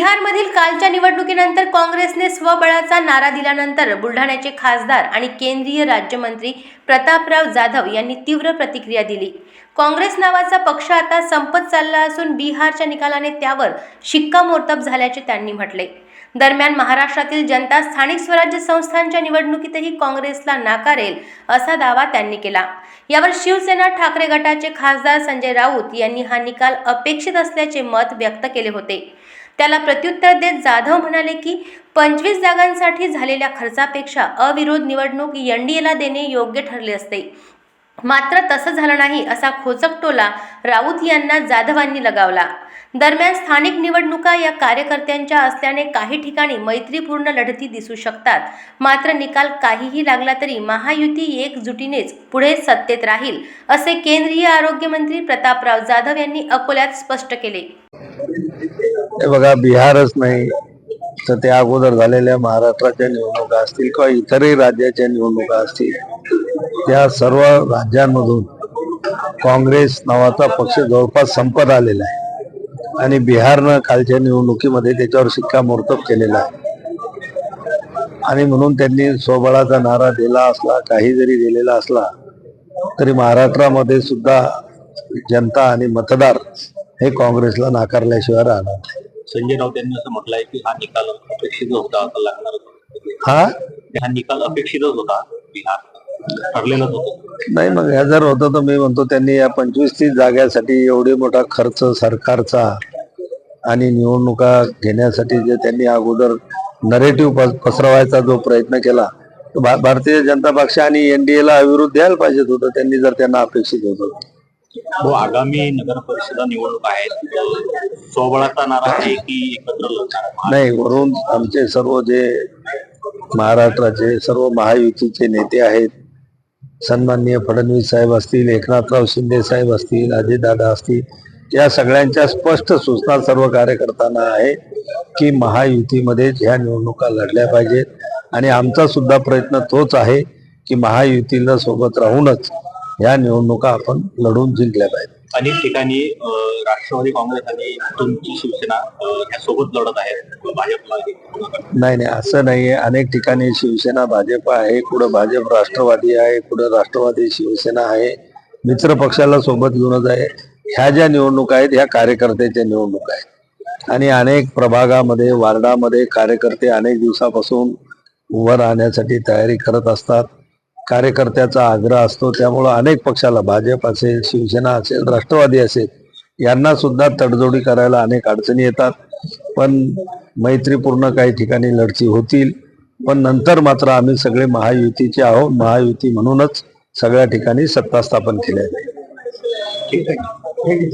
बिहारमधील कालच्या निवडणुकीनंतर काँग्रेसने स्वबळाचा नारा दिल्यानंतर बुलढाण्याचे खासदार आणि केंद्रीय राज्यमंत्री प्रतापराव जाधव यांनी तीव्र प्रतिक्रिया दिली. काँग्रेस नावाचा पक्ष आता संपत चालला असून बिहारच्या निकालाने त्यावर शिक्कामोर्तब झाल्याचे त्यांनी म्हटले. दरम्यान महाराष्ट्रातील जनता स्थानिक स्वराज्य संस्थांच्या निवडणुकीतही काँग्रेसला नाकारेल असा दावा त्यांनी केला. यावर शिवसेना ठाकरे गटाचे खासदार संजय राऊत यांनी हा निकाल अपेक्षित असल्याचे मत व्यक्त केले होते. त्याला प्रत्युत्तर देत जाधव म्हणाले की पंचवीस जागांसाठी झालेल्या खर्चापेक्षा अविरोध निवडणूक एन डी एला देणे योग्य ठरले असते. मात्र तसं झालं नाही असा खोचक टोला राऊत यांना जाधवांनी लगावला. दरम्यान स्थानिक निवडणुका या कार्यकर्त्यांच्या असल्याने काही ठिकाणी मैत्रीपूर्ण लढती दिसू शकतात. मात्र निकाल काहीही लागला तरी महायुती एकजुटीनेच पुढे सत्तेत राहील असे केंद्रीय आरोग्यमंत्री प्रतापराव जाधव यांनी अकोल्यात स्पष्ट केले. हे बघा बिहारच नाही तर त्या अगोदर झालेल्या महाराष्ट्राच्या निवडणुका असतील किंवा इतरही राज्याच्या निवडणुका असतील त्या सर्व राज्यांमधून काँग्रेस नावाचा पक्ष जवळपास संपत आलेला आहे. आणि बिहारनं कालच्या निवडणुकीमध्ये त्याच्यावर शिक्कामोर्तब केलेला आहे. आणि म्हणून त्यांनी स्वबळाचा नारा दिला असला काही जरी दिलेला असला तरी महाराष्ट्रामध्ये सुद्धा जनता आणि मतदार हे काँग्रेसला नाकारल्याशिवाय राहणार नाही. संजय राऊत यांनी असं म्हटलंय की हा निकाल अपेक्षितच होता असं लागणार हा? हा निकाल अपेक्षितच होता. बिहार ठरलेलंच होतं. नाही मग हे जर होतं तर मी म्हणतो त्यांनी या पंचवीस तीस जाग्यासाठी एवढे मोठा खर्च सरकारचा आणि निवडणुका घेण्यासाठी जे त्यांनी अगोदर नरेटिव्ह पसरवायचा जो प्रयत्न केला तो भा- भारतीय जनता पक्ष आणि एनडीए ला अविरोध द्यायला पाहिजेत होतं त्यांनी जर त्यांना अपेक्षित होतं. हो आगामी नगर परिषदा निवडणूक आहेत अं, नारा आहे की एकत्र लढणार नाही वरून आमचे सर्व जे महाराष्ट्राचे सर्व महायुतीचे नेते आहेत सन्माननीय फडणवीस साहेब असतील एकनाथराव शिंदे साहेब असतील अजितदादा असतील या सगळ्यांच्या स्पष्ट सूचना सर्व कार्यकर्त्यांना आहे की महायुतीमध्ये ह्या निवडणुका लढल्या पाहिजेत. आणि आमचा सुद्धा प्रयत्न तोच आहे की महायुतीला सोबत राहूनच ह्या निवडणुका आपण लढून जिंकल्या पाहिजेत. अनेक ठिकाणी राष्ट्रवादी काँग्रेस आणि तुमची शिवसेना सोबत लढत आहेत भाजपला नाही नाही असं नाहीये. अनेक ठिकाणी शिवसेना भाजप आहे कुठं भाजप राष्ट्रवादी आहे कुठं राष्ट्रवादी शिवसेना आहे. मित्र पक्षाला सोबत घेऊनच आहे. ह्या ज्या निवडणुका आहेत ह्या कार्यकर्त्याच्या निवडणुका आहेत. आणि अनेक प्रभागामध्ये वार्डामध्ये कार्यकर्ते अनेक दिवसापासून उभं राहण्यासाठी तयारी करत असतात. कार्यकर्त्याचा आग्रह असतो. त्यामुळं अनेक पक्षाला भाजप असेल शिवसेना असेल राष्ट्रवादी असेल यांना सुद्धा तडजोडी करायला अनेक अडचणी येतात. पण मैत्रीपूर्ण काही ठिकाणी लढती होतील. पण नंतर मात्र आम्ही सगळे महायुतीचे आहोत. महायुती म्हणूनच सगळ्या ठिकाणी सत्ता स्थापन केली आहे. ठीक आहे.